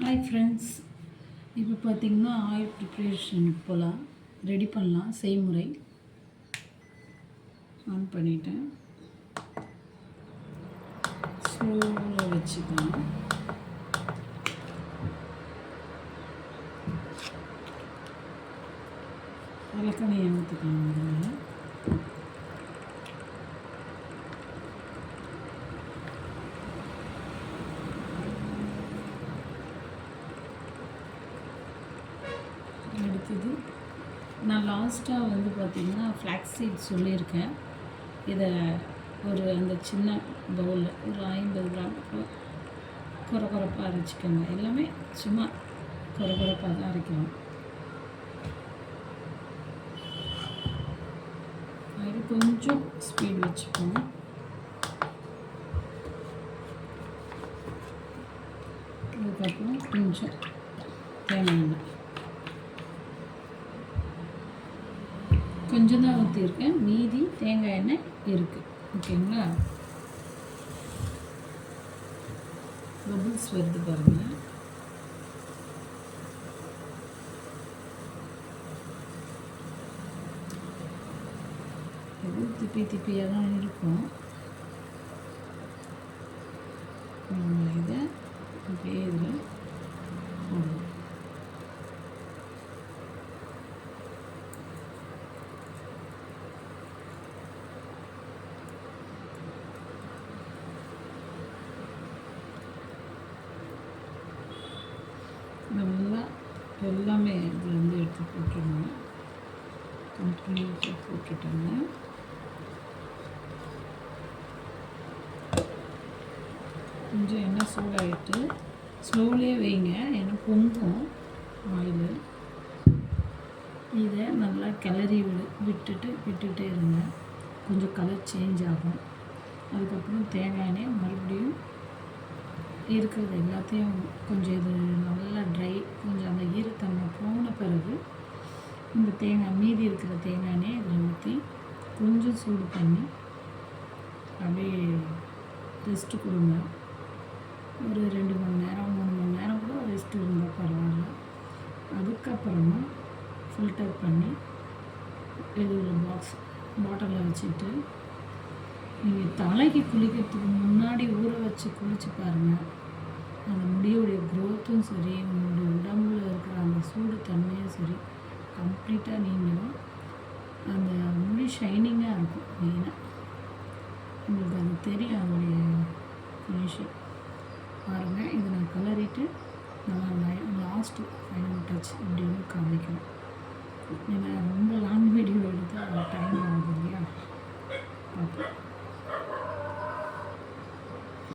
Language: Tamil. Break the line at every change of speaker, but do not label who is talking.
ஹாய் ஃப்ரெண்ட்ஸ் இப்போ பார்த்திங்கன்னா ஆயில் ப்ரிப்ரேஷன் போகலாம் ரெடி பண்ணலாம். செய்முறை. ஆன் பண்ணிட்டேன். ஸ்லோவில் வச்சுக்கலாம். விளக்கணையை ஊற்றிக்கலாம் அடுத்தது நான் லாஸ்ட்டாக வந்து பார்த்திங்கன்னா ஃப்ளாக்ஸ் சீட் சொல்லியிருக்கேன். இதை ஒரு அந்த சின்ன பவுலில் ஒரு ஐம்பது கிராம் குறை குறைப்பாக அரைச்சிக்கோங்க. எல்லாமே சும்மா குறை குறைப்பாக தான் அரைக்கணும். அது கொஞ்சம் ஸ்பீட் வச்சுப்போம் அதுக்கப்புறம் கொஞ்சம் தேங்காய் எண்ணெய். கொஞ்சம் தான் ஊற்றிருக்கேன் மீதி தேங்காய் எண்ணெய் இருக்குது ஓகேங்களா? பபுள்ஸ் வருது பாருங்கள் எதுவும் திப்பி திப்பியாக தான் இருக்கும். இதை அப்படியே இதில் போடணும் நல்லா எல்லாமே இதுலேருந்து எடுத்து போட்டுருங்க கண்டினியூஸாக போட்டுட்டேங்க. கொஞ்சம் எண்ணெய் சூடாகிட்டு ஸ்லோவிலே வைங்க. ஏன்னா பொங்கும் ஆயில். இதை நல்லா கிளறி விடு விட்டுட்டு விட்டுட்டே இருங்க. கொஞ்சம் கலர் சேஞ்ச் ஆகும். அதுக்கப்புறம் தேங்காய் எண்ணெய் மறுபடியும் இருக்கிறது எல்லாத்தையும் கொஞ்சம் இது நல்லா ட்ரை கொஞ்சம் அந்த ஈரத்தன்மை போன பிறகு இந்த தேங்காய் மீதி இருக்கிற தேங்காயே இதில் ஊற்றி கொஞ்சம் சூடு பண்ணி அப்படியே ரெஸ்ட்டு கொடுங்க. ஒரு ரெண்டு மணி நேரம் மூணு மணி நேரம் கூட ரெஸ்ட் இருந்தால் பரவாயில்ல. அதுக்கப்புறமா ஃபில்டர் பண்ணி இது ஒரு பாக்ஸ் பாட்டிலில் வச்சுட்டு நீங்கள் தலைக்கு குளிக்கிறதுக்கு முன்னாடி ஊற வச்சு குளிச்சு பாருங்கள் அந்த முடியோடைய க்ரோத்தும் சரி உங்களுடைய உடம்புல இருக்கிற அந்த சூடு தன்மையும் சரி கம்ப்ளீட்டாக நீங்களும் அந்த முடி ஷைனிங்காக இருக்கும். மெயினாக உங்களுக்கு அது தெரியும் அதனுடைய ஃபினிஷிங் பாருங்கள் இதை நான் கலரிட்டு நான் லாஸ்ட்டு ஃபைனல் டச் அப்படின்னு காமிக்கணும் ஏன்னா ரொம்ப